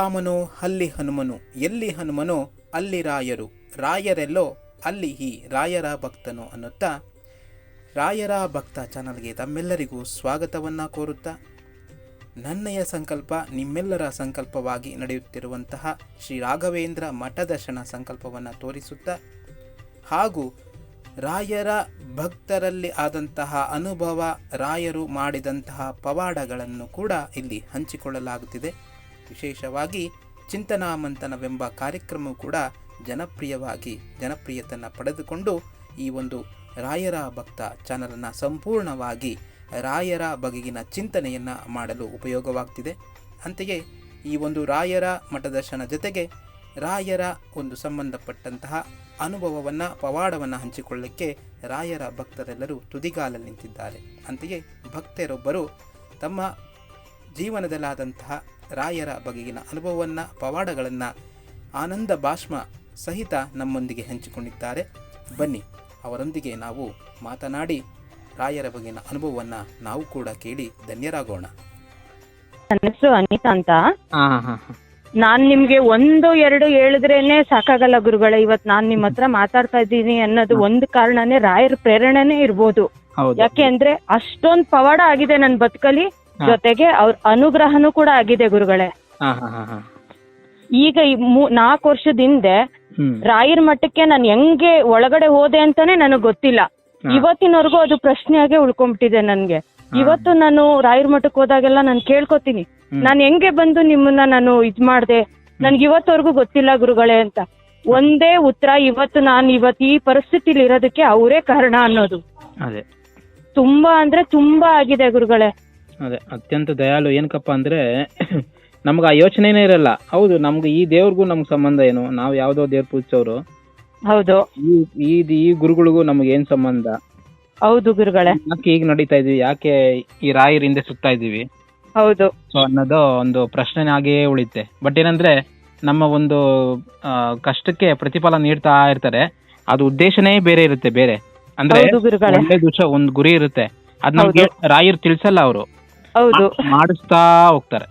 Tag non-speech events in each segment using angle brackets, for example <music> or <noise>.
ರಾಮನು ಅಲ್ಲಿ ಹನುಮನು. ಎಲ್ಲಿ ಹನುಮನೋ, ಅಲ್ಲಿ ರಾಯರು. ರಾಯರೆಲ್ಲೋ, ಅಲ್ಲಿ ಈ ರಾಯರ ಭಕ್ತನು ಅನ್ನುತ್ತಾ, ರಾಯರ ಭಕ್ತ ಚಾನಲ್ಗೆ ತಮ್ಮೆಲ್ಲರಿಗೂ ಸ್ವಾಗತವನ್ನು ಕೋರುತ್ತಾ, ನನ್ನಯ ಸಂಕಲ್ಪ ನಿಮ್ಮೆಲ್ಲರ ಸಂಕಲ್ಪವಾಗಿ ನಡೆಯುತ್ತಿರುವಂತಹ ಶ್ರೀ ರಾಘವೇಂದ್ರ ಮಠದರ್ಶನ ಸಂಕಲ್ಪವನ್ನು ತೋರಿಸುತ್ತಾ, ಹಾಗೂ ರಾಯರ ಭಕ್ತರಲ್ಲಿ ಆದಂತಹ ಅನುಭವ ರಾಯರು ಮಾಡಿದಂತಹ ಪವಾಡಗಳನ್ನು ಕೂಡ ಇಲ್ಲಿ ಹಂಚಿಕೊಳ್ಳಲಾಗುತ್ತಿದೆ. ವಿಶೇಷವಾಗಿ ಚಿಂತನಾಮಂಥನವೆಂಬ ಕಾರ್ಯಕ್ರಮವು ಕೂಡ ಜನಪ್ರಿಯವಾಗಿ, ಜನಪ್ರಿಯತೆಯನ್ನು ಪಡೆದುಕೊಂಡು ಈ ಒಂದು ರಾಯರ ಭಕ್ತ ಚಾನಲನ್ನು ಸಂಪೂರ್ಣವಾಗಿ ರಾಯರ ಬಗೆಗಿನ ಚಿಂತನೆಯನ್ನು ಮಾಡಲು ಉಪಯೋಗವಾಗ್ತಿದೆ. ಅಂತೆಯೇ ಈ ಒಂದು ರಾಯರ ಮಠದರ್ಶನ ಜೊತೆಗೆ ರಾಯರ ಒಂದು ಸಂಬಂಧಪಟ್ಟಂತಹ ಅನುಭವವನ್ನು, ಪವಾಡವನ್ನು ಹಂಚಿಕೊಳ್ಳಕ್ಕೆ ರಾಯರ ಭಕ್ತರೆಲ್ಲರೂ ತುದಿಗಾಲಲ್ಲಿ ನಿಂತಿದ್ದಾರೆ. ಅಂತೆಯೇ ಭಕ್ತರೊಬ್ಬರು ತಮ್ಮ ಜೀವನದಲ್ಲಾದಂತಹ ರಾಯರ ಬಗೆಗಿನ ಅನುಭವವನ್ನು ಪವಾಡಗಳನ್ನು ಆನಂದ ಭಾಷ್ಮ ಸಹಿತ ನಮ್ಮೊಂದಿಗೆ ಹಂಚಿಕೊಂಡಿದ್ದಾರೆ. ಬನ್ನಿ ಅವರೊಂದಿಗೆ ನಾವು ಮಾತನಾಡಿ ರಾಯರ ಬಗೆಗಿನ ಅನುಭವವನ್ನು ನಾವು ಕೂಡ ಕೇಳಿ ಧನ್ಯರಾಗೋಣ. ನನ್ನ ಹೆಸರು ಅನಿತಾ ಅಂತ. ನಾನ್ ನಿಮ್ಗೆ ಒಂದು ಎರಡು ಹೇಳಿದ್ರೇನೆ ಸಾಕಾಗಲ್ಲ ಗುರುಗಳೇ ಇವತ್ ನಾನ್ ನಿಮ್ಮ ಹತ್ರ ಮಾತಾಡ್ತಾ ಇದ್ದೀನಿ ಅನ್ನೋದು ಒಂದು ಕಾರಣನೇ ರಾಯರ ಪ್ರೇರಣೆನೇ ಇರ್ಬೋದು. ಹೌದು. ಯಾಕೆ ಅಂದ್ರೆ ಅಷ್ಟೊಂದ್ ಪವಾಡ ಆಗಿದೆ ನನ್ ಬದುಕಲ್ಲಿ. ಜೊತೆಗೆ ಅವ್ರ ಅನುಗ್ರಹನೂ ಕೂಡ ಆಗಿದೆ ಗುರುಗಳೇ. ಈಗ ಈ ಮೂ- ನಾಲ್ಕು ವರ್ಷದ ಹಿಂದೆ ರಾಯರ್ ಮಠಕ್ಕೆ ನಾನು ಹೆಂಗೆ ಒಳಗಡೆ ಹೋದೆ ಅಂತಾನೆ ನನಗೆ ಗೊತ್ತಿಲ್ಲ. ಇವತ್ತಿನವರೆಗೂ ಅದು ಪ್ರಶ್ನೆಯಾಗೆ ಉಳ್ಕೊಂಡ್ಬಿಟ್ಟಿದೆ ನನ್ಗೆ. ಇವತ್ತು ನಾನು ರಾಯರ ಮಠಕ್ಕೆ ಹೋದಾಗೆಲ್ಲ ನಾನು ಕೇಳ್ಕೊತೀನಿ. ನಾನು ಹೆಂಗೆ ಬಂದು ನಿಮ್ಮನ್ನ ನಾನು ಇದ್ ಮಾಡ್ದೆ? ನನ್ಗೆ ಇವತ್ತವರೆಗೂ ಗೊತ್ತಿಲ್ಲ ಗುರುಗಳೇ ಅಂತ. ಒಂದೇ ಉತ್ತರ ಇವತ್ತು ನಾನು ಇವತ್ತು ಈ ಪರಿಸ್ಥಿತಿಲಿ ಇರೋದಕ್ಕೆ ಅವರೇ ಕಾರಣ ಅನ್ನೋದು. ಅದೇ. ತುಂಬಾ ಅಂದ್ರೆ ತುಂಬಾ ಆಗಿದೆ ಗುರುಗಳೇ. ಅದೇ ಅತ್ಯಂತ ದಯಾಳು ಏನಕ್ಕಪ್ಪ ಅಂದ್ರೆ <coughs> ನಮ್ಗೆ ಆ ಯೋಚನೆನೇ ಇರಲ್ಲ. ಹೌದು ನಮ್ಗೆ ಈ ದೇವ್ರಿಗೂ ನಮ್ಗೆ ಸಂಬಂಧ ಏನು? ನಾವು ಯಾವ್ದೋ ದೇವ್ರ ಪೂಜಿಸೋರು. ಹೌದು. ಈ ಈ ಈ ಗುರುಗಳಿಗೂ ನಮ್ಗೆ ಏನ್ ಸಂಬಂಧ? ಹೌದು ಗುರುಗಳೇ. ಯಾಕೆ ಈಗ ನಡೀತಾ ಇದೀವಿ? ಯಾಕೆ ಈ ರಾಯರ ಹಿಂದೆ ಸುತ್ತಾ ಇದೀವಿ? ಹೌದು. ಸೊ ಅನ್ನೋದು ಒಂದು ಪ್ರಶ್ನೆ ಆಗಿಯೇ ಉಳಿತೆ ಬಟ್ ಏನಂದ್ರೆ ನಮ್ಮ ಒಂದು ಆ, ಕಷ್ಟಕ್ಕೆ ಪ್ರತಿಫಲ ನೀಡ್ತಾ ಇರ್ತಾರೆ. ಅದು ಉದ್ದೇಶನೇ ಬೇರೆ ಇರುತ್ತೆ ಬೇರೆ. ಅಂದ್ರೆ ಗುರುಗಳೇ. ಒಳ್ಳೆ ಒಂದ್ ಗುರಿ ಇರುತ್ತೆ. ಅದ್ ನಮ್ಗೆ ರಾಯರ್ ತಿಳ್ಸಲ್ಲ ಅವರು. ಹೌದು. ಮಾಡಿಸ್ತಾ ಹೋಗ್ತಾರೆ.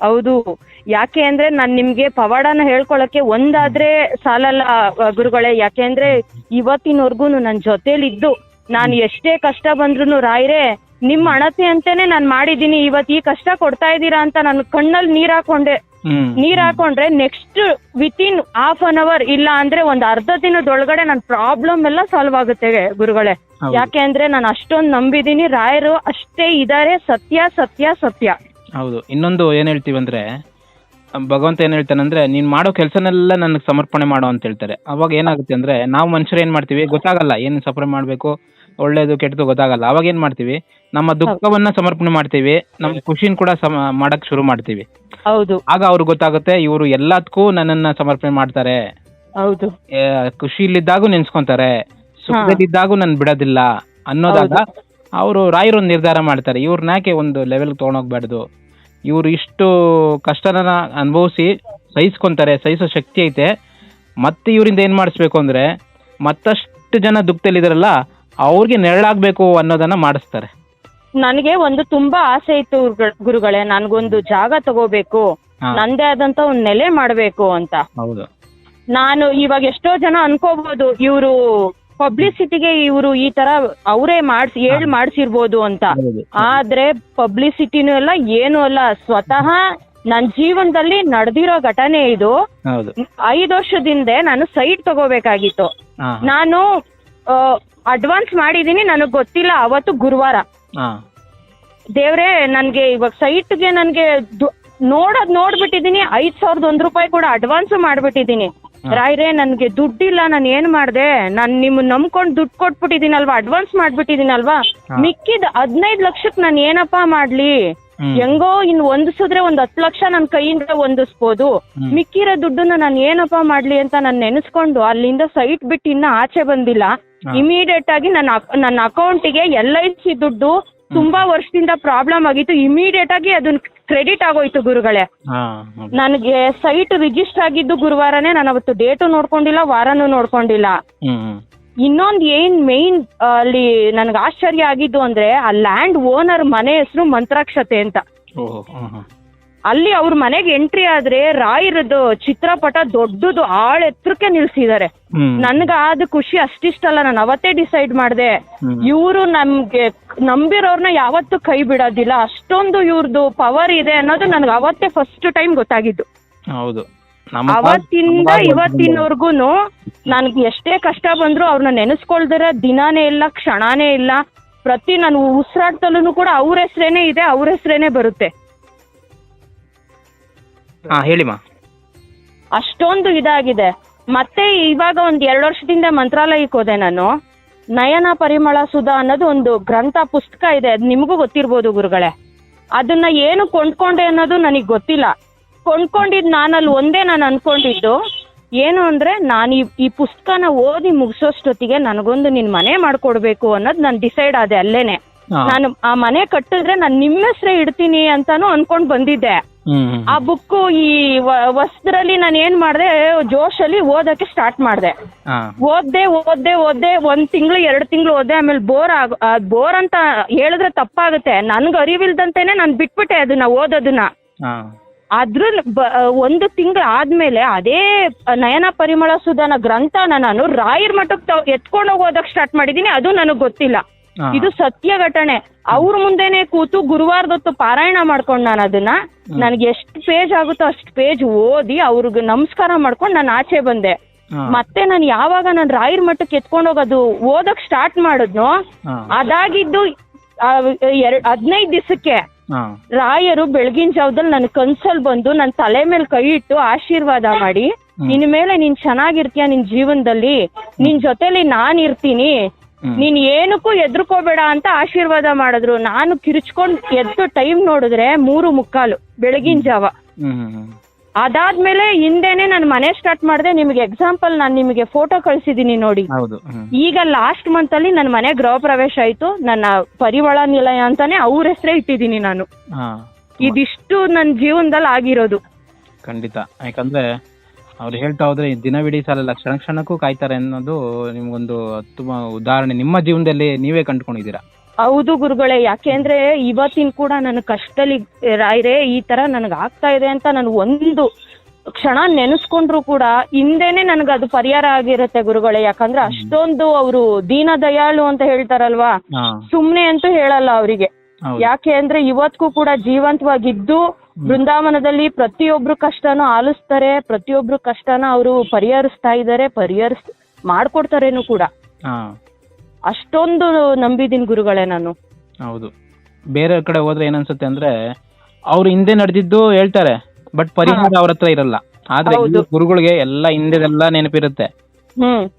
ಹೌದು. ಯಾಕೆ ಅಂದ್ರೆ ನಾನ್ ನಿಮ್ಗೆ ಪವಾಡನ ಹೇಳ್ಕೊಳಕ್ಕೆ ಒಂದಾದ್ರೆ ಸಾಲಲ್ಲ ಆ, ಗುರುಗಳೇ. ಯಾಕೆ ಅಂದ್ರೆ ಇವತ್ತಿನವರ್ಗುನು ನನ್ ಜೊತೆಲಿದ್ದು. ನಾನು ಎಷ್ಟೇ ಕಷ್ಟ ಬಂದ್ರು ರಾಯ್ರೆ ನಿಮ್ ಅಣತೆ ಅಂತಾನೆ ನಾನ್ ಮಾಡಿದೀನಿ ಇವತ್ ಈ ಕಷ್ಟ ಕೊಡ್ತಾ ಇದ್ದೀರಾ ಅಂತ ನಾನು ಕಣ್ಣಲ್ಲಿ ನೀರ್ ಹಾಕೊಂಡೆ. ನೀರ್ ಹಾಕೊಂಡ್ರೆ next within half an hour ಇಲ್ಲ ಅಂದ್ರೆ ಒಂದ್ ಅರ್ಧ ದಿನದೊಳಗಡೆ ನನ್ ಪ್ರಾಬ್ಲಮ್ ಎಲ್ಲ ಸಾಲ್ವ್ ಆಗುತ್ತೆ ಗುರುಗಳೇ. ಯಾಕೆ ಅಂದ್ರೆ ನಾನು ಅಷ್ಟೊಂದ್ ನಂಬಿದೀನಿ ರಾಯರು ಅಷ್ಟೇ ಇದಾರೆ ಸತ್ಯ ಸತ್ಯ ಸತ್ಯ. ಹೌದು. ಇನ್ನೊಂದು ಏನ್ ಹೇಳ್ತೀವಿ ಅಂದ್ರೆ ಭಗವಂತ ಏನ್ ಹೇಳ್ತಾನಂದ್ರೆ ನೀನ್ ಮಾಡೋ ಕೆಲ್ಸನೆಲ್ಲ ನನಗೆ ಸಮರ್ಪಣೆ ಮಾಡೋ ಅಂತ ಹೇಳ್ತಾರೆ. ಅವಾಗ ಏನಾಗುತ್ತೆ ಅಂದ್ರೆ ನಾವು ಮನುಷ್ಯರು ಏನ್ ಮಾಡ್ತೀವಿ? ಗೊತ್ತಾಗಲ್ಲ ಏನ್ ಸಮರ್ಪಣೆ ಮಾಡ್ಬೇಕು ಒಳ್ಳೇದು ಕೆಟ್ಟದು ಗೊತ್ತಾಗಲ್ಲ. ಅವಾಗ ಏನ್ ಮಾಡ್ತೀವಿ? ನಮ್ಮ ದುಃಖವನ್ನ ಸಮರ್ಪಣೆ ಮಾಡ್ತೀವಿ. ನಮ್ಮ ಖುಷಿನ ಕೂಡ ಸಮ ಮಾಡಕ್ ಶುರು ಮಾಡ್ತೀವಿ. ಹೌದು. ಆಗ ಅವ್ರಿಗೆ ಗೊತ್ತಾಗುತ್ತೆ ಇವರು ಎಲ್ಲದಕ್ಕೂ ನನ್ನನ್ನ ಸಮರ್ಪಣೆ ಮಾಡ್ತಾರೆ. ಹೌದು. ಖುಷಿ ಖುಷಿಲಿದ್ದಾಗೂ ನೆನ್ಸ್ಕೊಂತಾರೆ. ಸುಖದಲ್ಲಿದ್ದಾಗೂ ನನ್ ಬಿಡೋದಿಲ್ಲ ಅನ್ನೋದಾಗ ಅವರು ರಾಯರು ಒಂದು ನಿರ್ಧಾರ ಮಾಡ್ತಾರೆ. ಇವ್ರನ್ನ ಯಾಕೆ ಒಂದು ಲೆವೆಲ್ ತಗೊಂಡೋಗ್ಬಾರ್ದು? ಇವ್ರು ಇಷ್ಟು ಕಷ್ಟನ ಅನುಭವಿಸಿ ಸಹಿಸ್ಕೊಂತಾರೆ ಸಹಿಸೋ ಶಕ್ತಿ ಐತೆ. ಮತ್ತೆ ಇವರಿಂದ ಏನ್ ಮಾಡಿಸ್ಬೇಕು ಅಂದ್ರೆ ಮತ್ತಷ್ಟು ಜನ ದುಃಖದಲ್ಲಿದಾರಲ್ಲ ಅವ್ರಿಗೆ ನೆರಳಾಗ್ಬೇಕು ಅನ್ನೋದನ್ನ ಮಾಡಿಸ್ತಾರೆ. ನನಗೆ ಒಂದು ತುಂಬಾ ಆಸೆ ಇತ್ತು ಗುರುಗಳ್- ಗುರುಗಳೇ ನನ್ಗೊಂದು ಜಾಗ ತಗೋಬೇಕು ಹಾ. ನಂದೇ ಆದಂತ ಒಂದ್ ನೆಲೆ ಮಾಡ್ಬೇಕು ಅಂತ. ಹೌದು. ನಾನು ಇವಾಗ ಎಷ್ಟೋ ಜನ ಅನ್ಕೋಬಹುದು ಇವರು ಪಬ್ಲಿಸಿಟಿಗೆ ಇವರು ಈ ತರ ಅವರೇ ಮಾಡ್ಸಿ ಹೇಳ್ ಮಾಡ್ಸಿರ್ಬೋದು ಅಂತ. ಹೌದು. ಆದ್ರೆ ಪಬ್ಲಿಸಿಟಿನೂ ಅಲ್ಲ ಏನು ಅಲ್ಲ. ಸ್ವತಃ ನನ್ ಜೀವನದಲ್ಲಿ ನಡೆದಿರೋ ಘಟನೆ ಇದು. ಹೌದು. ಐದು ವರ್ಷದಿಂದ ನಾನು ಸೈಟ್ ತಗೋಬೇಕಾಗಿತ್ತು. ಹಾ. ನಾನು ಅಡ್ವಾನ್ಸ್ ಮಾಡಿದೀನಿ ನನಗ್ ಗೊತ್ತಿಲ್ಲ ಅವತ್ತು ಗುರುವಾರ. ಹಾ ದೇವ್ರೆ ನನ್ಗೆ ಇವಾಗ ಸೈಟ್ಗೆ ನನ್ಗೆ ನೋಡೋದ್ ನೋಡ್ಬಿಟ್ಟಿದೀನಿ ಐದ್ ಸಾವಿರದ ಒಂದ್ ರೂಪಾಯಿ ಕೂಡ ಅಡ್ವಾನ್ಸ್ ಮಾಡ್ಬಿಟ್ಟಿದೀನಿ. ರಾಯ್ರೆ ನನ್ಗೆ ದುಡ್ಡಿಲ್ಲ ನಾನು ಏನ್ ಮಾಡ್ದೆ? ನಾನ್ ನಿಮ್ ನಂಬ್ಕೊಂಡ್ ದುಡ್ಡು ಕೊಟ್ಬಿಟ್ಟಿದೀನಲ್ವಾ ಅಡ್ವಾನ್ಸ್ ಮಾಡ್ಬಿಟ್ಟಿದೀನಲ್ವಾ? ಮಿಕ್ಕಿದ ಹದಿನೈದು ಲಕ್ಷಕ್ ನಾನು ಏನಪ್ಪಾ ಮಾಡ್ಲಿ. ಹೆಂಗೋ ಇನ್ ಹೊಂದಿಸಿದ್ರೆ ಒಂದ್ ಹತ್ತು ಲಕ್ಷ ನನ್ ಕೈಯಿಂದ ಹೊಂದಿಸ್ಬೋದು. ಮಿಕ್ಕಿರೋ ದುಡ್ಡನ್ನ ನಾನು ಏನಪ್ಪಾ ಮಾಡ್ಲಿ ಅಂತ ನಾನು ನೆನೆಸ್ಕೊಂಡು ಅಲ್ಲಿಂದ ಸೈಟ್ ಬಿಟ್ಟು ಇನ್ನ ಆಚೆ ಬಂದಿಲ್ಲ. ಇಮಿಡಿಯೇಟ್ ಆಗಿ ನನ್ನ ನನ್ನ ಅಕೌಂಟಿಗೆ ಎಲ್ ಐ ಸಿ ದುಡ್ಡು ತುಂಬಾ ವರ್ಷದಿಂದ ಪ್ರಾಬ್ಲಮ್ ಆಗಿತ್ತು. ಇಮಿಡಿಯೇಟ್ ಆಗಿ ಅದನ್ನ ಕ್ರೆಡಿಟ್ ಆಗೋಯ್ತು ಗುರುಗಳೇ. ನನಗೆ ಸೈಟ್ ರಿಜಿಸ್ಟರ್ ಆಗಿದ್ದು ಗುರುವಾರನೇ ನಾನು ಅವತ್ತು ಡೇಟು ನೋಡ್ಕೊಂಡಿಲ್ಲ ವಾರನೂ ನೋಡ್ಕೊಂಡಿಲ್ಲ. ಇನ್ನೊಂದ್ ಏನ್ ಮೇನ್ ಅಲ್ಲಿ ನನ್ಗೆ ಆಶ್ಚರ್ಯ ಆಗಿದ್ದು ಅಂದ್ರೆ ಆ ಲ್ಯಾಂಡ್ ಓನರ್ ಮನೆ ಹೆಸರು ಮಂತ್ರಾಕ್ಷತೆ ಅಂತ. ಅಲ್ಲಿ ಅವ್ರ ಮನೆಗೆ ಎಂಟ್ರಿ ಆದ್ರೆ ರಾಯರದ್ದು ಚಿತ್ರಪಟ ದೊಡ್ಡದು ಆಳ್ ಎತ್ತರಕ್ಕೆ ನಿಲ್ಸಿದ್ದಾರೆ. ನನ್ಗಾದ ಖುಷಿ ಅಷ್ಟಿಷ್ಟಲ್ಲ ನಾನು ಅವತ್ತೇ ಡಿಸೈಡ್ ಮಾಡಿದೆ. ಇವರು ನಮ್ಗೆ ನಂಬಿರೋರ್ನ ಯಾವತ್ತೂ ಕೈ ಬಿಡೋದಿಲ್ಲ. ಅಷ್ಟೊಂದು ಇವ್ರದ್ದು ಪವರ್ ಇದೆ ಅನ್ನೋದು ನನ್ಗೆ ಅವತ್ತೇ ಫಸ್ಟ್ ಟೈಮ್ ಗೊತ್ತಾಗಿದ್ದು. ಹೌದು. ಅವತ್ತಿಂದ ಇವತ್ತಿನವರ್ಗುನು ನನ್ಗೆ ಎಷ್ಟೇ ಕಷ್ಟ ಬಂದ್ರು ಅವ್ರನ್ನ ನೆನೆಸ್ಕೊಳ್ದಿರ ದಿನಾನೇ ಇಲ್ಲ ಕ್ಷಣಾನೇ ಇಲ್ಲ. ಪ್ರತಿ ನಾನು ಉಸಿರಾಟದಲ್ಲೂ ಕೂಡ ಅವ್ರ ಹೆಸ್ರೇನೆ ಇದೆ ಅವ್ರ ಹೆಸ್ರೇನೆ ಬರುತ್ತೆ. ಹಾ ಹೇಳಿಮ್ಮ ಅಷ್ಟೊಂದು ಇದಾಗಿದೆ. ಮತ್ತೆ ಇವಾಗ ಒಂದ್ ಎರಡು ವರ್ಷದಿಂದ ಮಂತ್ರಾಲಯಕ್ಕೆ ಹೋದೆ ನಾನು. ನಯನ ಪರಿಮಳ ಸುಧಾ ಅನ್ನೋದು ಒಂದು ಗ್ರಂಥ ಪುಸ್ತಕ ಇದೆ. ಅದು ನಿಮಗೂ ಗೊತ್ತಿರ್ಬೋದು ಗುರುಗಳೇ. ಅದನ್ನ ಏನು ಕೊಂಡ್ಕೊಂಡೆ ಅನ್ನೋದು ನನಗೆ ಗೊತ್ತಿಲ್ಲ. ಕೊಂಡ್ಕೊಂಡಿದ್ದು ನಾನಲ್ಲಿ ಒಂದೇ ನಾನು ಅನ್ಕೊಂಡಿದ್ದು. ಏನು ಅಂದ್ರೆ ನಾನು ಈ ಈ ಪುಸ್ತಕನ ಓದಿ ಮುಗಿಸೋಷ್ಟೊತ್ತಿಗೆ ನನಗೊಂದು ನಿನ್ ಮನೆ ಮಾಡ್ಕೊಡ್ಬೇಕು ಅನ್ನೋದು ನಾನು ಡಿಸೈಡ್ ಆದೆ ಅಲ್ಲೇನೆ. ನಾನು ಆ ಮನೆ ಕಟ್ಟಿದ್ರೆ ನಾನು ನಿಮ್ಮ ಹೆಸರೇ ಇಡ್ತೀನಿ ಅಂತಾನು ಅನ್ಕೊಂಡ್ ಬಂದಿದ್ದೆ. ಆ ಬುಕ್ ಈ ವಸ್ತ್ರಲ್ಲಿ ವಸ್ತ್ರದಲ್ಲಿ ನಾನು ಏನ್ ಮಾಡಿದೆ ಜೋಶಲ್ಲಿ ಓದಕ್ಕೆ ಸ್ಟಾರ್ಟ್ ಮಾಡಿದೆ. ಓದ್ದೆ ಓದ್ದೆ ಓದ್ದೆ ಒಂದ್ ತಿಂಗಳು ಎರಡು ತಿಂಗಳು ಓದ್ದೆ ಆಮೇಲೆ ಬೋರ್ ಆಗ ಬೋರ್ ಅಂತ ಹೇಳಿದ್ರೆ ತಪ್ಪಾಗುತ್ತೆ. ನನ್ಗೆ ಅರಿವಿಲ್ದಂತೆನೆ ನಾನು ಬಿಟ್ಬಿಟ್ಟೆ ಅದನ್ನ ಓದೋದನ್ನ. ಅದ್ರ ಒಂದು ತಿಂಗಳು ಆದ್ಮೇಲೆ ಅದೇ ನಯನ ಪರಿಮಳ ಸುಧಾನ ಗ್ರಂಥನ ನಾನು ರಾಯರ್ ಮಠಕ್ಕೆ ಎತ್ಕೊಂಡು ಹೋಗಿ ಓದಕ್ ಸ್ಟಾರ್ಟ್ ಮಾಡಿದೀನಿ ಅದು ನನಗೆ ಗೊತ್ತಿಲ್ಲ. ಇದು ಸತ್ಯ ಘಟನೆ. ಅವ್ರ ಮುಂದೆನೆ ಕೂತು ಗುರುವಾರದೊತ್ತು ಪಾರಾಯಣ ಮಾಡ್ಕೊಂಡು ನಾನು ಅದನ್ನ. ನನಗೆ ಎಷ್ಟು ಪೇಜ್ ಆಗುತ್ತೋ ಅಷ್ಟು ಪೇಜ್ ಓದಿ ಅವ್ರಿಗೆ ನಮಸ್ಕಾರ ಮಾಡ್ಕೊಂಡು ನಾನು ಆಚೆ ಬಂದೆ. ಮತ್ತೆ ನಾನು ಯಾವಾಗ ನಾನು ರಾಯರ್ ಮಟ್ಟಕ್ಕೆ ಎತ್ಕೊಂಡು ಹೋಗೋದು ಓದಕ್ ಸ್ಟಾರ್ಟ್ ಮಾಡಿದ್ನೋ. ಅದಾಗಿದ್ದು ಎರಡ್ ಹದಿನೈದು ದಿವಸಕ್ಕೆ ರಾಯರು ಬೆಳಗಿನ ಜಾವದಲ್ಲಿ ನನ್ ಕನ್ಸಲ್ ಬಂದು ನನ್ನ ತಲೆ ಮೇಲೆ ಕೈ ಇಟ್ಟು ಆಶೀರ್ವಾದ ಮಾಡಿ ನಿನ್ ಮೇಲೆ ನೀನ್ ಚೆನ್ನಾಗಿರ್ತೀಯ ನಿನ್ ಜೀವನದಲ್ಲಿ? ನಿನ್ ಜೊತೆಲಿ ನಾನ್ ಇರ್ತೀನಿ. ನೀನ್ ಏನಕ್ಕೂ ಎದ್ರುಕೋಬೇಡ ಅಂತ ಆಶೀರ್ವಾದ ಮಾಡಿದ್ರು. ನಾನು ಕಿರಿಚ್ಕೊಂಡ್ ಎದ್ದು ಟೈಮ್ ನೋಡಿದ್ರೆ ಮೂರು ಮುಕ್ಕಾಲು ಬೆಳಗಿನ ಜಾವ. ಅದಾದ್ಮೇಲೆ ಹಿಂದೆನೆ ನಾನು ಮನೆ ಸ್ಟಾರ್ಟ್ ಮಾಡಿದೆ ನಿಮಗೆ ಎಕ್ಸಾಂಪಲ್ ನಾನು ನಿಮಗೆ ಫೋಟೋ ಕಳ್ಸಿದೀನಿ ನೋಡಿ. ಹೌದು ಹ್ಮ್. ಈಗ ಲಾಸ್ಟ್ ಮಂತ್ ಅಲ್ಲಿ ನನ್ನ ಮನೆ ಗೃಹ ಪ್ರವೇಶ ಆಯ್ತು. ನನ್ನ ಪರಿಮಳ ನಿಲಯ ಅಂತಾನೆ ಅವ್ರ ಹೆಸರೇ ಇಟ್ಟಿದ್ದೀನಿ ನಾನು. ಹಾ ಇದಿಷ್ಟು ನನ್ನ ಜೀವನದಲ್ಲಿ ಆಗಿರೋದು. ಖಂಡಿತ. ಯಾಕಂದ್ರೆ ಅವ್ರು ಹೇಳ್ತಾ ಹೋದ್ರೆ ದಿನವಿಡೀ ಸಾಲಲ್ಲ ಕ್ಷಣ ಕ್ಷಣಕ್ಕೂ ಕಾಯ್ತಾರೆ ಅನ್ನೋದು ನಿಮ್ಗೊಂದು ತುಂಬ ಉದಾಹರಣೆ. ನಿಮ್ಮ ಜೀವನದಲ್ಲಿ ನೀವೇ ಕಂಡುಕೊಂಡಿದ್ದೀರಾ? ಹೌದು ಗುರುಗಳೇ ಯಾಕೆಂದ್ರೆ ಇವತ್ತಿನ ಕೂಡ ನನ್ನ ಕಷ್ಟದಲ್ಲಿ ರಾಯ್ರೆ ಈ ತರ ನನಗೆ ಆಗ್ತಾ ಇದೆ ಅಂತ ನಾನು ಒಂದು ಕ್ಷಣ ನೆನೆಸ್ಕೊಂಡ್ರು ಕೂಡ ಹಿಂದೆನೆ ನನಗೆ ಅದು ಪರಿಹಾರ ಆಗಿರುತ್ತೆ ಗುರುಗಳೇ. ಯಾಕಂದ್ರೆ ಅಷ್ಟೊಂದು ಅವರು ದೀನ ದಯಾಳು ಅಂತ ಹೇಳ್ತಾರಲ್ವಾ? ಸುಮ್ನೆ ಅಂತೂ ಹೇಳಲ್ಲ ಅವರಿಗೆ. ಯಾಕೆ ಅಂದ್ರೆ ಇವತ್ತಿಗೂ ಕೂಡ ಜೀವಂತವಾಗಿದ್ದು ಬೃಂದಾವನದಲ್ಲಿ ಪ್ರತಿಯೊಬ್ರು ಕಷ್ಟನೂ ಆಲಿಸ್ತಾರೆ ಪ್ರತಿಯೊಬ್ರು ಕಷ್ಟನ ಅವರು ಪರಿಹರಿಸ್ತಾ ಇದ್ದಾರೆ ಪರಿಹರಿಸ್ ಮಾಡ್ಕೊಡ್ತಾರೇನು ಕೂಡ. ಅಷ್ಟೊಂದು ನಂಬಿದೀನಿ ಗುರುಗಳೇ ನಾನು. ಹೌದು. ಬೇರೆ ಕಡೆ ಹೋದ್ರೆ ಏನನ್ಸುತ್ತೆ ಅಂದ್ರೆ ಅವ್ರು ಹಿಂದೆ ನಡೆದಿದ್ದು ಹೇಳ್ತಾರೆ ಬಟ್ ಪರಿಹಾರ ಅವ್ರ ಹತ್ರ ಇರಲ್ಲ. ಆದ್ರೆ ಗುರುಗಳಿಗೆ ಎಲ್ಲ ಹಿಂದೆದೆಲ್ಲ ನೆನಪಿರುತ್ತೆ.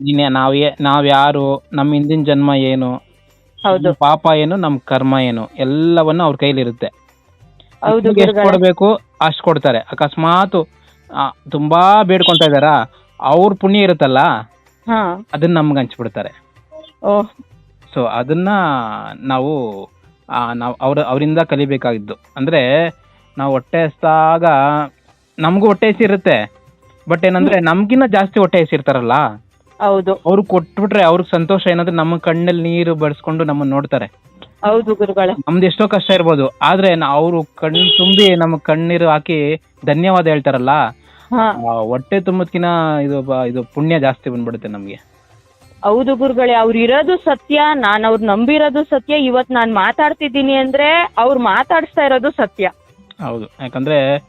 ನೀನೆ ನಾವ್ ನಾವ್ ಯಾರು ನಮ್ಮ ಹಿಂದಿನ ಜನ್ಮ ಏನು ಪಾಪ ಏನು ನಮ್ ಕರ್ಮ ಏನು ಎಲ್ಲವನ್ನು ಅವ್ರ ಕೈಲಿರುತ್ತೆ. ಹೌದು ನಿಮ್ಗೆ ಎಷ್ಟು ಗುರುಗಳೇ ಕೊಡ್ಬೇಕು ಅಷ್ಟು ಕೊಡ್ತಾರೆ. ಅಕಸ್ಮಾತ್ ಆ, ತುಂಬಾ ಬೇಡ್ಕೊಂತ ಇದಾರ? ಅವ್ರ ಪುಣ್ಯ ಇರುತ್ತಲ್ಲ? ಹಾ. ಅದನ್ನ ನಮ್ಗೆ ಹಂಚ್ಬಿಡ್ತಾರೆ. ಓ. ಸೊ ಅದನ್ನ ನಾವು ಆ, ನಾವು ಅವ್ರ ಅವರಿಂದ ಕಲಿಬೇಕಾಗಿದ್ದು. ಅಂದ್ರೆ ನಾವು ಹೊಟ್ಟೆ ಹಸ್ದಾಗ ನಮಗೂ ಹೊಟ್ಟೆ ಹಸಿರುತ್ತೆ ಬಟ್ ಏನಂದ್ರೆ ನಮ್ಗಿನ್ನ ಜಾಸ್ತಿ ಹೊಟ್ಟೆ ಹಸಿರ್ತಾರಲ್ಲ ಹೌದು. ಅವ್ರು ಕೊಟ್ಬಿಟ್ರೆ ಅವ್ರಿಗೆ ಸಂತೋಷ ಏನಂದ್ರೆ ನಮ್ಮ ಕಣ್ಣಲ್ಲಿ ನೀರು ಬಡಿಸ್ಕೊಂಡು ನಮ್ಮನ್ನ ನೋಡ್ತಾರೆ. ಹೌದು ಗುರುಗಳೇ. ನಮ್ದು ಎಷ್ಟೋ ಕಷ್ಟ ಇರ್ಬೋದು ಆದ್ರೆ ಅವರು ಕಣ್ಣು ತುಂಬಿ ನಮ್ ಕಣ್ಣೀರು ಹಾಕಿ ಧನ್ಯವಾದ ಹೇಳ್ತಾರಲ್ಲ ಹಾ. ಆ ಹೊಟ್ಟೆ ತುಂಬದ್ಕಿನ ಇದು ಬ- ಇದು ಪುಣ್ಯ ಜಾಸ್ತಿ ಬಂದ್ಬಿಡುತ್ತೆ ನಮ್ಗೆ. ಹೌದು ಗುರುಗಳೇ ಅವ್ರು ಇರೋದು ಸತ್ಯ ನಾನು ಅವ್ರು ನಂಬಿರೋದು ಸತ್ಯ ಇವತ್ ನಾನು ಮಾತಾಡ್ತಿದ್ದೀನಿ ಅಂದ್ರೆ ಅವ್ರು ಮಾತಾಡಿಸ್ತಾ ಇರೋದು ಸತ್ಯ. ಹೌದು ಯಾಕಂದ್ರೆ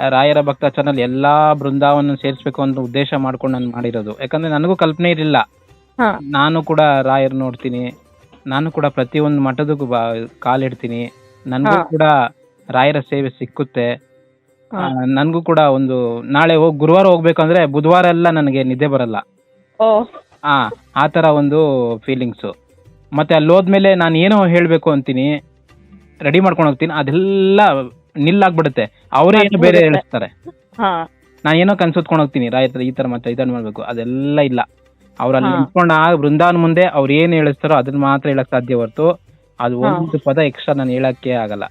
ಆ, ರಾಯರ ಭಕ್ತ ಚಾನಲ್ ಎಲ್ಲಾ ಬೃಂದಾವನ ಸೇರಿಸ್ಬೇಕು ಅಂತ ಉದ್ದೇಶ ಮಾಡ್ಕೊಂಡು ನಾನು ಮಾಡಿರೋದು. ಯಾಕಂದ್ರೆ ನನಗೂ ಕಲ್ಪನೆ ಇರಲಿಲ್ಲ. ಹಾ. ನಾನು ಕೂಡ ರಾಯರ್ ನೋಡ್ತೀನಿ. ನಾನು ಕೂಡ ಪ್ರತಿಯೊಂದು ಮಠದಕ್ಕೂ ಬಾ ಕಾಲಿಡ್ತೀನಿ ನನಗೂ. ಕೂಡ ರಾಯರ ಸೇವೆ ಸಿಕ್ಕುತ್ತೆ. ಆ, ನನಗೂ ಕೂಡ ಒಂದು ನಾಳೆ ಹೋಗಿ ಗುರುವಾರ ಹೋಗ್ಬೇಕಂದ್ರೆ ಬುಧವಾರ ಎಲ್ಲ ನನಗೆ ನಿದ್ದೆ ಬರಲ್ಲ. ಓ. ಆ ಆ ಥರ ಒಂದು ಫೀಲಿಂಗ್ಸು ಮತ್ತೆ ಅಲ್ಲಿ ಹೋದ್ಮೇಲೆ ನಾನು ಏನೋ ಹೇಳಬೇಕು ಅಂತೀನಿ. ರೆಡಿ ಮಾಡ್ಕೊಂಡು ಹೋಗ್ತೀನಿ. ಅದೆಲ್ಲ ನಿಲ್ಲಾಗ್ಬಿಡುತ್ತೆ. ಅವರೇ ಏನು ಬೇರೆ ಹೇಳ್ತಾರೆ ಹೇಳಿಸ್ತಾರೆ. ಹಾ. ನಾನು ಏನೋ ಕನ್ಸುತ್ಕೊಂಡು ಹೋಗ್ತೀನಿ. ರಾಯತ್ರ ಈ ತರ ಮತ್ತೆ ಇದನ್ನು ಮಾಡಬೇಕು. ಅದೆಲ್ಲ ಇಲ್ಲ. ಅವ್ರು ಅಲ್ಲಿ ಹಾ. ನಿಂತ್ಕೊಂಡು ಆ ಬೃಂದಾವನ ಮುಂದೆ ಅವ್ರು ಏನ್ ಹೇಳಿಸ್ತಾರೋ ಅದನ್ನ ಮಾತ್ರ ಹೇಳಕ್ ಸಾಧ್ಯ ಹೊರತು ಅದು. ಒಂದು ಪದ ಎಕ್ಸ್ಟ್ರಾ ನಾನು ಹೇಳಕ್ಕೆ ಆಗಲ್ಲ.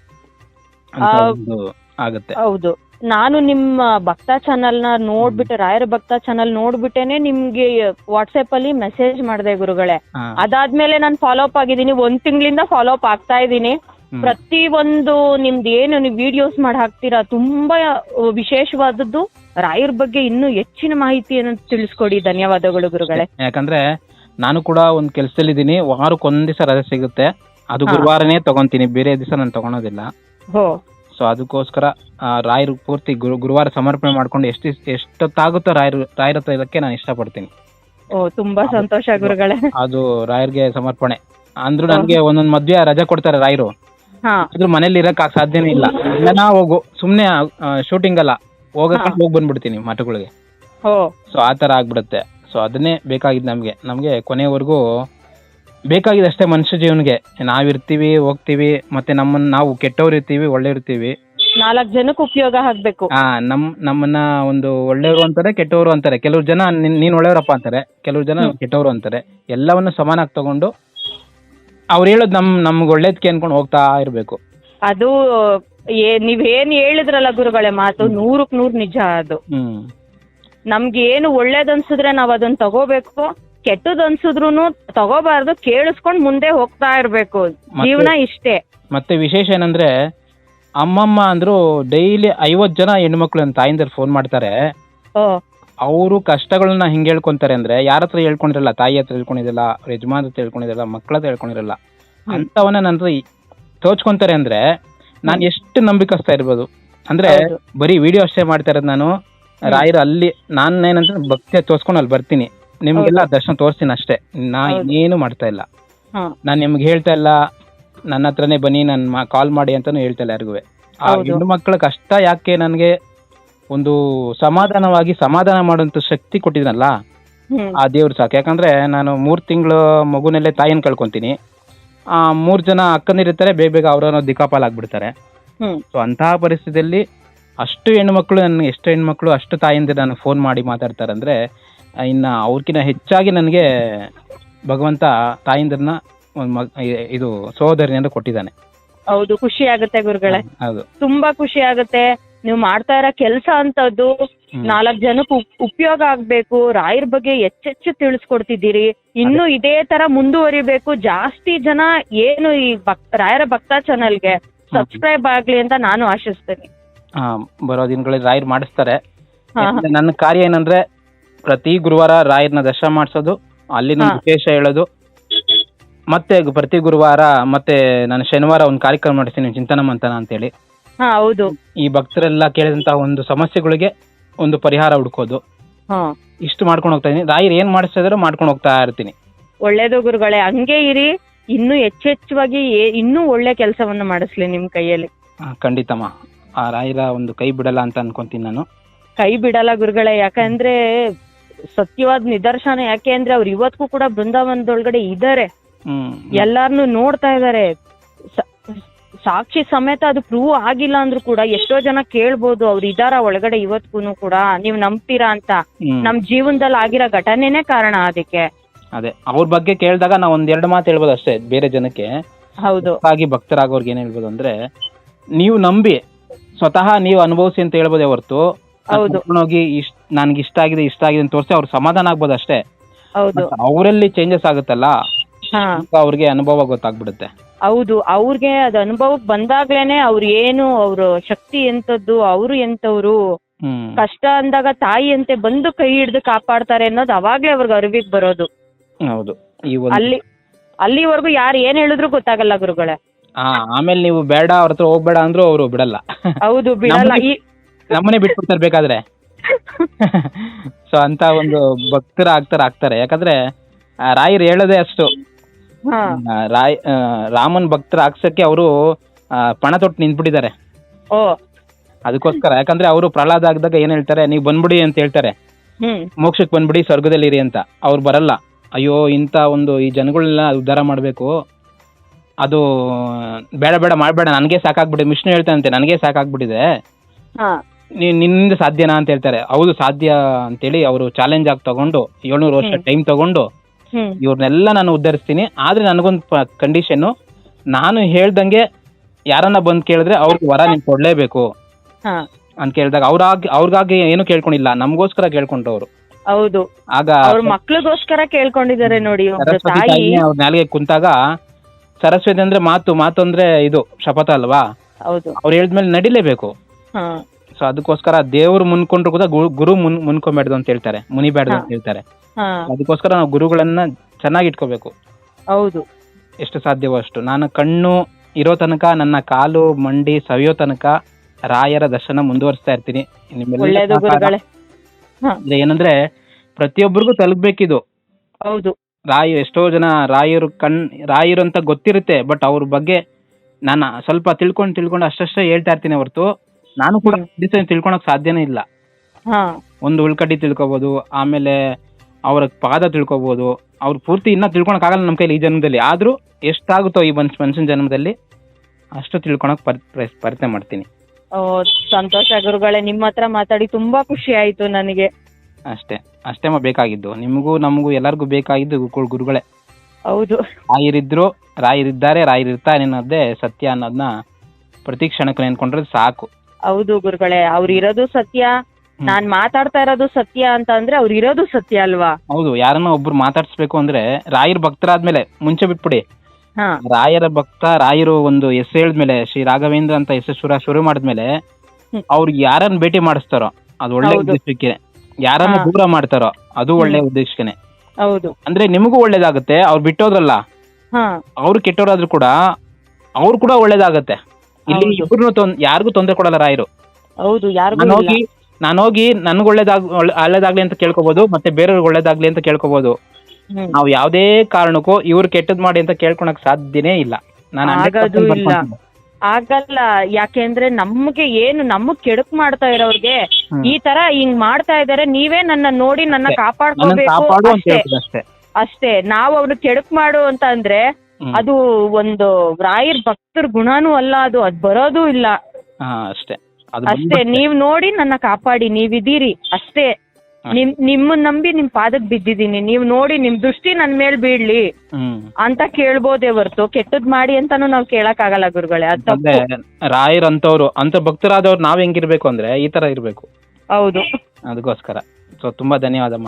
ಅಂತ ಒಂದು ಆಗುತ್ತೆ. ಹೌದು. ನಾನು ನಿಮ್ಮ ಭಕ್ತ ಚಾನಲ್ನ ನೋಡ್ಬಿಟ್ಟು ರಾಯರ ಭಕ್ತ ಚಾನಲ್ ನೋಡ್ಬಿಟ್ಟೇನೆ ನಿಮ್ಗೆ ವಾಟ್ಸ್ಆಪ್ ಅಲ್ಲಿ ಮೆಸೇಜ್ ಮಾಡಿದೆ ಗುರುಗಳೇ. ಹಾ. ಅದಾದ್ಮೇಲೆ ನಾನು ಫಾಲೋ ಅಪ್ ಆಗಿದ್ದೀನಿ. ಒಂದ್ ತಿಂಗಳಿಂದ ಫಾಲೋ ಅಪ್ ಆಗ್ತಾ ಇದ್ದೀನಿ. ಹ್ಮ್. ಪ್ರತಿ ಒಂದು ನಿಮ್ದು ಏನು ನೀವು ವಿಡಿಯೋಸ್ ಮಾಡಿ ಹಾಕ್ತೀರಾ ತುಂಬಾ ವಿಶೇಷವಾದದ್ದು ರಾಯರ್ ಬಗ್ಗೆ ಇನ್ನೂ ಹೆಚ್ಚಿನ ಮಾಹಿತಿಯನ್ನು ತಿಳಿಸ್ಕೊಡಿ. ಧನ್ಯವಾದಗಳು ಗುರುಗಳೇ. ಯಾಕಂದ್ರೆ ನಾನು ಕೂಡ ಒಂದು ಕೆಲಸದಲ್ಲಿದ್ದೀನಿ. ವಾರಕ್ಕೆ ಒಂದ್ ದಿವಸ ರಜೆ ಸಿಗುತ್ತೆ. ಅದು ಹಾ. ಗುರುವಾರನೇ ತಗೊಂತೀನಿ. ಬೇರೆ ದಿವಸ ನಾನು ತಗೊಳೋದಿಲ್ಲ. ಹೋ. ಸೊ ಅದಕ್ಕೋಸ್ಕರ ಆ, ರಾಯರು ಪೂರ್ತಿ ಗುರು ಗುರುವಾರ ಸಮರ್ಪಣೆ ಮಾಡ್ಕೊಂಡು ಎಷ್ಟು ಎಷ್ಟೊತ್ತಾಗುತ್ತೋ ರಾಯರು ರಾಯರ ಹತ್ರ ಇರೋಕ್ಕೆ ನಾನು ಇಷ್ಟಪಡ್ತೀನಿ. ಓ ತುಂಬಾ ಸಂತೋಷ ಗುರುಗಳೇ. ಅದು ರಾಯರ್ಗೆ ಸಮರ್ಪಣೆ. ಅಂದ್ರು ನನ್ಗೆ ಒಂದೊಂದು ಮದ್ವೆ ರಜೆ ಕೊಡ್ತಾರೆ ರಾಯರು. ಹಾ. ಆದ್ರೂ ಮನೇಲಿ ಇರಕ್ ಸಾಧ್ಯನೇ ಇಲ್ಲ. ನಾ ಹೋಗು. ಸುಮ್ನೆ ಶೂಟಿಂಗ್ ಅಲ್ಲ. ಹೋಗಕ್ಕೆ ಹೋಗಿ ಬಂದ್ಬಿಡ್ತೀನಿ ಮಠಗಳಿಗೆ ಹೋ. ಸೊ ಆ ಥರ ಆಗ್ಬಿಡುತ್ತೆ. ಸೊ ಅದನ್ನೇ ಬೇಕಾಗಿದ್ದು ನಮಗೆ. ನಮಗೆ ಕೊನೆವರೆಗೂ ಬೇಕಾಗಿದೆ ಅಷ್ಟೇ ಮನುಷ್ಯ ಜೀವನಿಗೆ. ನಾವಿರ್ತೀವಿ ಹೋಗ್ತೀವಿ ಮತ್ತೆ ನಮ್ಮನ್ನ ನಾವು ಕೆಟ್ಟವ್ರು ಇರ್ತೀವಿ ಒಳ್ಳೆ ಇರ್ತೀವಿ ನಾಲ್ಕು ಜನಕ್ಕೆ ಉಪಯೋಗ ಆಗ್ಬೇಕು. ಆ ನಮ್ ನಮ್ಮನ್ನ ಒಂದು ಒಳ್ಳೆಯವರು ಅಂತಾರೆ ಕೆಟ್ಟವರು ಅಂತಾರೆ. ಕೆಲವ್ರು ಜನ ನೀನ್ ನೀನ್ ಒಳ್ಳೆಯವರಪ್ಪ ಅಂತಾರೆ. ಕೆಲವ್ರು ಜನ. ಕೆಟ್ಟವರು ಅಂತಾರೆ. ಎಲ್ಲವನ್ನು ಸಮಾನಾಗಿ ತಗೊಂಡು ಅವ್ರು ಹೇಳೋದು ನಮ್ ನಮ್ಗೆ ಒಳ್ಳೇದಕ್ಕೆ ಅನ್ಕೊಂಡು ಹೋಗ್ತಾ ಇರ್ಬೇಕು. ಅದು ಏ ನೀವೇನ್ ಹೇಳಿದ್ರಲ್ಲ ಗುರುಗಳೇ ಮಾತು ನೂರಕ್ ನೂರ್ ನಿಜ ಅದು. ಹ್ಮ್. ನಮ್ಗೆ ಏನು ಒಳ್ಳೇದ್ ಅನ್ಸಿದ್ರೆ ನಾವ್ ಅದನ್ನ ತಗೋಬೇಕು ಕೆಟ್ಟದ್ ಅನ್ಸಿದ್ರು ತಗೋಬಾರ್ದು ಕೇಳಿಸ್ಕೊಂಡ್ ಮುಂದೆ ಹೋಗ್ತಾ ಇರ್ಬೇಕು. ಜೀವನ ಇಷ್ಟೇ. ಮತ್ತೆ ವಿಶೇಷ ಏನಂದ್ರೆ ಅಮ್ಮಮ್ಮ ಅಂದ್ರು ಡೈಲಿ ಐವತ್ ಜನ ಹೆಣ್ಮಕ್ಳು ನನ್ನ ತಾಯಿಂದರು ಫೋನ್ ಮಾಡ್ತಾರೆ. ಓ. ಅವರು ಕಷ್ಟಗಳನ್ನ ಹಿಂಗೆ ಹೇಳ್ಕೊಂತಾರೆ ಅಂದ್ರೆ ಯಾರ ಹತ್ರ ಹೇಳ್ಕೊಂಡಿರಲ್ಲ ತಾಯಿ ಹತ್ರ ಹೇಳ್ಕೊಂಡಿರಲ್ಲ ಅವ್ರ ಯಜಮಾನ್ ಹತ್ರ ಹೇಳ್ಕೊಂಡಿರಲ್ಲ ಮಕ್ಕಳ ಹತ್ರ ಹೇಳ್ಕೊಂಡಿರಲ್ಲ. ಅಂತವನ್ನ ನನ್ನ ತೋಚ್ಕೊಂತಾರೆ ಅಂದ್ರೆ ನಾನು ಎಷ್ಟು ನಂಬಿಕಸ್ತಾ ಇರ್ಬೋದು. ಅಂದ್ರೆ. ಬರೀ ವಿಡಿಯೋ ಅಷ್ಟೇ ಮಾಡ್ತಾ ಇರೋದು ನಾನು. ರಾಯರು ಅಲ್ಲಿ ನಾನು ಏನಂತ ಭಕ್ತಿ ತೋರ್ಸ್ಕೊಂಡು ಅಲ್ಲಿ ಬರ್ತೀನಿ. ನಿಮ್ಗೆಲ್ಲ ದರ್ಶನ ತೋರಿಸ್ತೀನಿ ಅಷ್ಟೇ. ನಾ. ಇನ್ನೇನು ಮಾಡ್ತಾ ಇಲ್ಲ. ನಾನು ನಿಮ್ಗೆ ಹೇಳ್ತಾ ಇಲ್ಲ. ನನ್ನ ಹತ್ರನೇ ಬನ್ನಿ ನನ್ನ ಕಾಲ್ ಮಾಡಿ ಅಂತಾನು ಹೇಳ್ತಾ ಇಲ್ಲ ಯಾರಿಗೂ. ಆ. ಹೆಣ್ಣು ಮಕ್ಕಳ ಕಷ್ಟ ಯಾಕೆ ನನಗೆ ಒಂದು ಸಮಾಧಾನವಾಗಿ ಸಮಾಧಾನ ಮಾಡುವಂತ ಶಕ್ತಿ ಕೊಟ್ಟಿದ್ನಲ್ಲ ಆ ದೇವ್ರು ಸಾಕು. ಯಾಕಂದ್ರೆ ನಾನು ಮೂರ್ ತಿಂಗಳು ಮಗುನಲ್ಲೇ ತಾಯಿನ ಕಳ್ಕೊಂತೀನಿ. ಮೂರ್ ಜನ ಅಕ್ಕನಿರ್ತಾರೆ ಬೇಗ ಬೇಗ ಅವ್ರ ದಿಕ್ಕಾಪಾಲ್ ಆಗ್ಬಿಡ್ತಾರೆ ಹ್ಮ್. ಸೊ ಅಂತಹ ಪರಿಸ್ಥಿತಿಯಲ್ಲಿ ಅಷ್ಟು ಹೆಣ್ಮಕ್ಳು ನನ್ನ ಎಷ್ಟು ಹೆಣ್ಮಕ್ಳು ಅಷ್ಟು ತಾಯಿಂದ ನಾನು ಫೋನ್ ಮಾಡಿ ಮಾತಾಡ್ತಾರೆ ಅಂದ್ರೆ ಆ, ಇನ್ನ ಅವ್ರಕಿನ್ನ ಹೆಚ್ಚಾಗಿ ನನಗೆ ಭಗವಂತ ತಾಯಿಂದ್ರನ್ನ ಇದು ಸಹೋದರಿನಿಂದ ಕೊಟ್ಟಿದ್ದಾನೆ. ಹೌದು ಖುಷಿ ಆಗುತ್ತೆ ಗುರುಗಳೇ. ಹೌದು. ತುಂಬಾ ಖುಷಿ ಆಗುತ್ತೆ. ನೀವು ಮಾಡ್ತಾ ಇರೋ ಕೆಲಸ ಅಂತದ್ದು. ನಾಲ್ಕ್ ಜನಕ್ಕೆ ಉಪ್- ಉಪಯೋಗ ಆಗ್ಬೇಕು. ರಾಯರ್ ಬಗ್ಗೆ ಹೆಚ್ಚೆಚ್ಚು ತಿಳಿಸ್ಕೊಡ್ತಿದ್ದೀರಿ. ಇನ್ನು ಇದೇ ತರ ಮುಂದುವರಿಬೇಕು. ಜಾಸ್ತಿ ಜನ ಏನು ಈ ಭಕ್ ರಾಯರ ಭಕ್ತ ಚಾನಲ್ಗೆ ಸಬ್ಸ್ಕ್ರೈಬ್ ಆಗ್ಲಿ ಅಂತ ನಾನು ಆಶಿಸ್ತೇನೆ. ಆ, ಬರೋ ದಿನಗಳಲ್ಲಿ ರಾಯರ್ ಮಾಡಿಸ್ತಾರೆ. ಹಾ, ಯಾಕಂದ್ರೆ ನನ್ನ ಕಾರ್ಯ ಏನಂದ್ರೆ ಪ್ರತಿ ಗುರುವಾರ ರಾಯರ್ನ ದರ್ಶನ ಮಾಡಿಸೋದು ಅಲ್ಲಿನ ಹಾ. ವಿಶೇಷ ಹೇಳೋದು. ಮತ್ತೆ ಗು- ಪ್ರತಿ ಗುರುವಾರ ಮತ್ತೆ ನಾನು ಶನಿವಾರ ಒಂದು ಕಾರ್ಯಕ್ರಮ ಮಾಡಿಸ್ತೀನಿ ಚಿಂತನ ಮಂಥನ ಅಂತೇಳಿ. ಹಾ ಹೌದು. ಈ ಭಕ್ತರೆಲ್ಲ ಕೇಳಿದಂತಹ ಒಂದು ಸಮಸ್ಯೆಗಳಿಗೆ ಒಂದು ಪರಿಹಾರ ಹುಡ್ಕೋದು. ಹಾ. ಇಷ್ಟು ಮಾಡ್ಕೊಂಡು ಹೋಗ್ತಾ ಇದೀನಿ. ರಾಯರ್ ಏನ್ ಮಾಡಿಸ್ತಾ ಇದಾರೋ ಮಾಡ್ಕೊಂಡು ಹೋಗ್ತಾ ಇರ್ತೀನಿ. ಒಳ್ಳೇದು ಗುರುಗಳೇ ಹಂಗೆ ಇರಿ. ಇನ್ನೂ ಹೆಚ್ಚೆಚ್ಚವಾಗಿ ಏ- ಇನ್ನೂ ಒಳ್ಳೆ ಕೆಲಸವನ್ನು ಮಾಡಿಸ್ಲಿ ನಿಮ್ ಕೈಯಲ್ಲಿ. ಆ, ಖಂಡಿತಮ್ಮ. ಆ ರಾಯರ ಒಂದು ಕೈ ಬಿಡಲ್ಲ ಅಂತ ಅನ್ಕೊಂತೀನಿ ನಾನು. ಕೈ ಬಿಡಲ್ಲ ಗುರುಗಳೇ ಯಾಕಂದ್ರೆ ಸತ್ಯವಾದ ನಿದರ್ಶನ ಯಾಕೆ ಅಂದ್ರೆ ಅವ್ರು ಇವತ್ತಿಗೂ ಕೂಡ ಬೃಂದಾವನದೊಳಗಡೆ ಇದಾರೆ. ಹ್ಮ್. ಎಲ್ಲಾರ್ನು ನೋಡ್ತಾ ಇದಾರೆ. ಸಾಕ್ಷಿ ಸಮೇತ ಅದು ಪ್ರೂವ್ ಆಗಿಲ್ಲ ಅಂದ್ರೂ ಕೂಡ ಎಷ್ಟೋ ಜನ ಕೇಳ್ಬೋದು ಅವ್ರು ಇದಾರ ಒಳಗಡೆ ಇವತ್ತಿಗೂ ಕೂಡ ನೀವ್ ನಂಬ್ತೀರಾ ಅಂತ. ಹ್ಮ್. ನಮ್ ಜೀವನದಲ್ಲಿ ಆಗಿರೋ ಘಟನೆನೇ ಕಾರಣ ಅದಕ್ಕೆ. ಅದೇ ಅವ್ರ ಬಗ್ಗೆ ಕೇಳಿದಾಗ ನಾವು ಒಂದ್ ಎರಡು ಮಾತು ಹೇಳ್ಬೋದು ಅಷ್ಟೇ ಬೇರೆ ಜನಕ್ಕೆ. ಹೌದು. ಹಾಗೆ ಭಕ್ತರಾಗೋರ್ಗೆ ಏನ್ ಹೇಳ್ಬೋದು ಅಂದ್ರೆ ನೀವು ನಂಬಿ ಸ್ವತಃ ನೀವು ಅನುಭವಿಸಿ ಅಂತ ಹೇಳ್ಬೋದೇ ಹೊರತು ಹೌದು. ಹೋಗಿ ಇಷ್ಟ ನನ್ಗೆ ಇಷ್ಟ ಆಗಿದೆ ಇಷ್ಟ ಆಗಿದೆ ಅಂತ ತೋರಿಸಿ ಅವ್ರ ಸಮಾಧಾನ ಆಗ್ಬೋದು ಅಷ್ಟೇ. ಹೌದು. ಅವರಲ್ಲಿ ಚೇಂಜಸ್ ಆಗುತ್ತಲ್ಲ ಹಾ. ಅವ್ರಿಗೆ ಅನುಭವ ಗೊತ್ತಾಗ್ಬಿಡುತ್ತೆ. ಹೌದು ಅವ್ರಿಗೆ ಅದು ಅನುಭವಕ್ಕೆ ಬಂದಾಗ್ಲೇನೆ ಅವ್ರು ಏನು ಅವ್ರ ಶಕ್ತಿ ಎಂತದ್ದು ಅವರು ಎಂತವ್ರು ಕಷ್ಟ ಅಂದಾಗ ತಾಯಿ ಅಂತೆ ಬಂದು ಕೈ ಹಿಡ್ದು ಕಾಪಾಡ್ತಾರೆ ಅನ್ನೋದು ಅವಾಗ್ಲೇ ಅವ್ರಿಗೆ ಅರಿವಿಗೆ ಬರೋದು. ಹೌದು. ಈ ಒಂದು ಅಲ್ಲಿ ಅಲ್ಲಿವರೆಗೂ ಯಾರು ಏನ್ ಹೇಳಿದ್ರು ಗೊತ್ತಾಗಲ್ಲ ಗುರುಗಳೇ. ಆ, ಆಮೇಲೆ ನೀವು ಬೇಡ ಅವ್ರ ಹತ್ರ ಹೋಗ್ಬೇಡ ಅಂದ್ರೂ ಅವರು ಬಿಡಲ್ಲ. ಹೌದು ಬಿಡಲ್ಲ. ಈ ನಮ್ಮನೆ ಬಿಟ್ಬಿಡ್ತಾರೆ ಬೇಕಾದ್ರೆ. <laughs> ಸೊ ಅಂತ ಒಂದು ಭಕ್ತರ ಆಗ್ತಾರ. ಆಗ್ತಾರೆ ಯಾಕಂದ್ರೆ ರಾಯರ್ ರಾಯರು ಹೇಳೋದೇ ಅಷ್ಟು. ರಾಯ್ ರಾಮನ್ ಭಕ್ತರ ಹಾಕ್ಸಕ್ಕೆ ಅವರು ಪಣ ತೊಟ್ಟು ನಿಂತ್ಬಿಟ್ಟಿದ್ದಾರೆ. ಓ. ಅದಕ್ಕೋಸ್ಕರ ಯಾಕಂದ್ರೆ ಅವರು ಪ್ರಹ್ಲಾದ ಆಗದಾಗ ಏನ್ ಹೇಳ್ತಾರೆ ನೀವು ಬಂದ್ಬಿಡಿ ಅಂತ ಹೇಳ್ತಾರೆ. ಮೋಕ್ಷಕ್ ಮೋಕ್ಷಕ್ಕೆ ಬಂದ್ಬಿಡಿ ಸ್ವರ್ಗದಲ್ಲಿ ಇರಿ ಅಂತ. ಅವ್ರು ಬರಲ್ಲ. ಅಯ್ಯೋ ಇಂತ ಒಂದು ಈ ಜನಗಳನ್ನ ಉದ್ಧಾರ ಮಾಡಬೇಕು. ಅದು ಬೇಡ ಬೇಡ ಮಾಡಬೇಡ ನನಗೆ ಸಾಕಾಗ್ಬಿಡಿ ವಿಷ್ಣು ಹೇಳ್ತಾನಂತೆ ನನಗೆ ಸಾಕಾಗ್ಬಿಟ್ಟಿದೆ. ನಿನ್ನಿಂದ ಸಾಧ್ಯನಾ ಅಂತ ಹೇಳ್ತಾರೆ. ಹೌದು ಸಾಧ್ಯ ಅಂತೇಳಿ ಅವರು ಚಾಲೆಂಜ್ ಆಗಿ ತಗೊಂಡು ಏಳ್ನೂರು ವರ್ಷ ಟೈಮ್ ತಗೊಂಡು ಇವ್ರನ್ನೆಲ್ಲ ನಾನು ಉದ್ಧರಿಸ್ತೀನಿ. ಆದ್ರೆ ನನಗೊಂದು ಕಂಡೀಷನ್ ನಾನು ಹೇಳ್ದಂಗೆ ಯಾರನ್ನ ಬಂದ್ ಕೇಳಿದ್ರೆ ಅವ್ರಿಗೆ ವರ ನಿಮ್ ಕೊಡ್ಲೇಬೇಕು ಅಂತ ಕೇಳಿದಾಗ ಅವ್ರಾಗಿ ಅವ್ರಿಗಾಗಿ ಏನು ಕೇಳ್ಕೊಂಡಿಲ್ಲ. ನಮಗೋಸ್ಕರ ಕೇಳ್ಕೊಂಡವ್ರು. ಅವರು ಹೌದು. ಆಗ ಅವ್ರ ಮಕ್ಳಿಗೋಸ್ಕರ ಕೇಳ್ಕೊಂಡಿದ್ದಾರೆ ನೋಡಿ ಅವ್ರ ನಾಲಿಗೆ ಕುಂತಾಗ ಸರಸ್ವತಿ ಅಂದ್ರೆ ಮಾತು ಮಾತು ಅಂದ್ರೆ ಇದು ಶಪಥ ಅಲ್ವಾ? ಹೌದು. ಅವ್ರು ಹೇಳಿದ್ಮೇಲೆ ನಡಿಲೇಬೇಕು. ಸೊ ಅದಕ್ಕೋಸ್ಕರ ದೇವ್ರು ಮುನ್ಕೊಂಡ್ರು ಕೂಡ ಗು- ಗುರು ಮುನ್ ಮುನ್ಕೊಬೇಡ್ದು ಅಂತ ಹೇಳ್ತಾರೆ. ಮುನಿಬೇಡ್ದು ಅಂತ ಹೇಳ್ತಾರೆ. ಹಾ. ಅದಕ್ಕೋಸ್ಕರ ನಾವು ಗುರುಗಳನ್ನ ಚೆನ್ನಾಗಿ ಇಟ್ಕೋಬೇಕು. ಹೌದು. ಎಷ್ಟು ಸಾಧ್ಯವೋ ಅಷ್ಟು. ನಾನು ಕಣ್ಣು ಇರೋ ತನಕ ನನ್ನ ಕಾಲು ಮಂಡಿ ಸವಿಯೋ ತನಕ ರಾಯರ ದರ್ಶನ ಮುಂದುವರಿಸ್ತಾ ಇರ್ತೀನಿ. ನಿಮ್ಮೆಲ್ಲರ ಒಳ್ಳೇದು ಸಹಕಾರ. ಗುರುಗಳೇ. ಹಾ. ಅಂದ್ರೆ ಏನಂದ್ರೆ ಪ್ರತಿಯೊಬ್ಬರಿಗೂ ತಲುಪಬೇಕಿದು ಹೌದು. ರಾಯ ಎಷ್ಟೋ ಜನ ರಾಯರು ಕಣ್ ರಾಯರು ಅಂತ ಗೊತ್ತಿರುತ್ತೆ ಬಟ್ ಅವ್ರ ಬಗ್ಗೆ ನಾನು ಸ್ವಲ್ಪ ತಿಳ್ಕೊಂಡು ತಿಳ್ಕೊಂಡು ಅಷ್ಟಷ್ಟೇ ಹೇಳ್ತಾ ಇರ್ತೀನಿ ಹೊರತು. ನಾನು ಕೂಡ ಡಿಸೈನ್ ತಿಳ್ಕೊಳಕ್ ಸಾಧ್ಯನೇ ಇಲ್ಲ. ಹಾ. ಒಂದು ಉಳ್ಕಡ್ಡಿ ತಿಳ್ಕೊಬೋದು ಆಮೇಲೆ ಅವ್ರ ಪಾದ ತಿಳ್ಕೊಬೋದು ಅವ್ರ ಪೂರ್ತಿ ಇನ್ನ ತಿಳ್ಕೊಳಕ್ ಆಗಲ್ಲ ನಮ್ಮ ಕೈಲಿ ಈ ಜನ್ಮದಲ್ಲಿ. ಆದ್ರೂ ಎಷ್ಟಾಗುತ್ತೋ ಈ ಮನ್ಸ್ ಮನುಷ್ಯನ ಜನ್ಮದಲ್ಲಿ ಅಷ್ಟು ತಿಳ್ಕೊಳಕ್ ಪ್ರಯತ್ನ ಮಾಡ್ತೀನಿ. ಓ ಸಂತೋಷ ಗುರುಗಳೇ ನಿಮ್ಮ ಹತ್ರ ಮಾತಾಡಿ ತುಂಬಾ ಖುಷಿ ಆಯ್ತು ನನಗೆ. ಅಷ್ಟೇ ಅಷ್ಟೇ ಬೇಕಾಗಿದ್ದು. ನಿಮಗೂ ನಮಗೂ ಎಲ್ಲರಿಗೂ ಬೇಕಾಗಿದ್ದು ಗುರು- ಗುರುಗಳೇ. ಹೌದು. ರಾಯರಿದ್ರು ರಾಯರಿದ್ದಾರೆ ರಾಯರಿರ್ತಾರೆ ಅನ್ನೋದೇ ಸತ್ಯ ಅನ್ನೋದನ್ನ ಪ್ರತಿ ಕ್ಷಣಕ್ಕೂ ನೆನ್ಕೊಂಡ್ರೆ ಸಾಕು. ಹೌದು ಗುರುಗಳೇ ಅವ್ರು ಇರೋದು ಸತ್ಯ. ನಾನ್ ಮಾತಾಡ್ತಾ ಇರೋದು ಸತ್ಯ ಅಂತ ಅಂದ್ರೆ ಅವ್ರು ಇರೋದು ಸತ್ಯ ಅಲ್ವಾ? ಹೌದು ಯಾರನ್ನ ಒಬ್ರು ಮಾತಾಡ್ಸ್ಬೇಕು ಅಂದ್ರೆ ರಾಯರ್ ಭಕ್ತರಾದ್ಮೇಲೆ ಮುಂಚೆ ಬಿಟ್ಬಿಡಿ. ಹಾ. ರಾಯರ ಭಕ್ತ ರಾಯರು ಒಂದು ಹೆಸರು ಹೇಳಿದ್ಮೇಲೆ ಶ್ರೀ ರಾಘವೇಂದ್ರ ಅಂತ ಹೆಸರು ಶುರು ಶುರು ಮಾಡಿದ್ಮೇಲೆ. ಅವ್ರಿಗೆ ಯಾರನ್ನ ಭೇಟಿ ಮಾಡಿಸ್ತಾರೋ ಅದು ಒಳ್ಳೆ ಹೌದು. ಉದ್ದೇಶಕ್ಕೆ. ಯಾರನ್ನ ಹಾ. ದೂರ ಮಾಡ್ತಾರೋ ಅದು ಒಳ್ಳೆ ಉದ್ದೇಶಕ್ಕೆ. ಹೌದು. ಅಂದ್ರೆ ನಿಮಗೂ ಒಳ್ಳೇದಾಗುತ್ತೆ ಅವ್ರು ಬಿಟ್ಟೋದ್ರಲ್ಲ. ಹಾ. ಅವ್ರು ಕೆಟ್ಟವರಾದ್ರೂ ಕೂಡ ಅವ್ರು ಕೂಡ ಒಳ್ಳೇದಾಗತ್ತೆ. ಇಲ್ಲಿ ಇಬ್ಬರು ಇಬ್ರು ಯಾರಿಗೂ ತೊಂದರೆ ಕೊಡಲ್ಲ ರಾಯರು ಹೌದು ಯಾರಿಗೂ ನಾನು ಹೋಗಿ ನಾನು ಹೋಗಿ ನನ್ಗೆ ಒಳ್ಳೇದಾಗ ಒಳ್ಳೆ- ಒಳ್ಳೇದಾಗ್ಲಿ ಅಂತ ಕೇಳ್ಕೋಬಹುದು ಮತ್ತೆ ಬೇರೆಯವ್ರಿಗೆ ಒಳ್ಳೇದಾಗ್ಲಿ ಅಂತ ಕೇಳ್ಕೋಬಹುದು ಹ್ಮ್. ನಾವು ಯಾವುದೇ ಕಾರಣಕ್ಕೂ ಇವ್ರು ಕೆಟ್ಟದ್ ಮಾಡಿ ಅಂತ ಕೇಳ್ಕೊಳಕ್ ಸಾಧ್ಯನೇ ಇಲ್ಲ ನಾನು 100% ಆಗೋದು ಇಲ್ಲ. ಬರ್ಕೊಂತೀನಿ. ಆಗಲ್ಲ ಯಾಕೆಂದ್ರೆ ನಮ್ಗೆ ಏನು ನಮಗ್ ಕೆಡಕ್ ಮಾಡ್ತಾ ಇರೋರ್ಗೆ ಹ್ಮ್. ಈ ತರ ಹಿಂಗ್ ಮಾಡ್ತಾ ಇದಾರೆ ನೀವೇ ನನ್ನ ನೋಡಿ ನನ್ನ ಕಾಪಾಡ್ಕೋಬೇಕು ಅಂತ ಅಷ್ಟೇ ಹೇಳ್ತೀನಿ ಅಷ್ಟೇ ನಾವ್ ಅವ್ರು ಕೆಡುಕ್ ಮಾಡು ಅಂತ ಅಂದ್ರೆ. ಅದು ಒಂದು ರಾಯರ್ ಭಕ್ತರ ಗುಣನೂ ಅಲ್ಲ ಅದು ಅದ್ ಬರೋದು ಇಲ್ಲ. ಹಾ ಅಷ್ಟೇ. ಅದು ಅಷ್ಟೇ. ನೀವ್ ನೋಡಿ ನನ್ನ ಕಾಪಾಡಿ ನೀವಿದ್ದೀರಿ. ಅಷ್ಟೇ. ನಿಮ್ ನಿಮ್ಮನ್ ನಂಬಿ ನಿಮ್ ಪಾದಕ್ ಬಿದ್ದಿದೀನಿ ನೀವ್ ನೋಡಿ ನಿಮ್ ದೃಷ್ಟಿ ನನ್ ಮೇಲ್ ಬೀಳ್ಲಿ ಹ್ಮ್. ಅಂತ ಕೇಳ್ಬೋದೇ ಹೊರ್ತು. ಕೆಟ್ಟದ್ ಮಾಡಿ ಅಂತಾನು ನಾವ್ ಕೇಳಕ್ ಆಗಲ್ಲ ಗುರುಗಳೇ ಅದ್ ತಪ್ಪು. ಅಂದ್ರೆ ರಾಯರ್ ಅಂತವ್ರು ಅಂತ ಭಕ್ತರಾದವ್ರು ನಾವ್ ಹೆಂಗಿರ್ಬೇಕು ಅಂದ್ರೆ ಈ ತರ ಇರ್ಬೇಕು. ಹೌದು. ಅದಕ್ಕೋಸ್ಕರ. ಸೊ ತುಂಬಾ ಧನ್ಯವಾದಮ್ಮ.